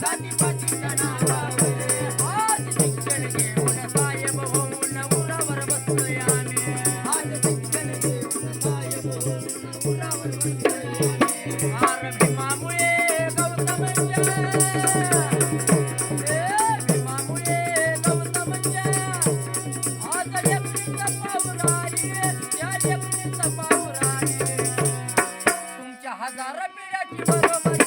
Sandy हजार पिढ्याची बरोबर.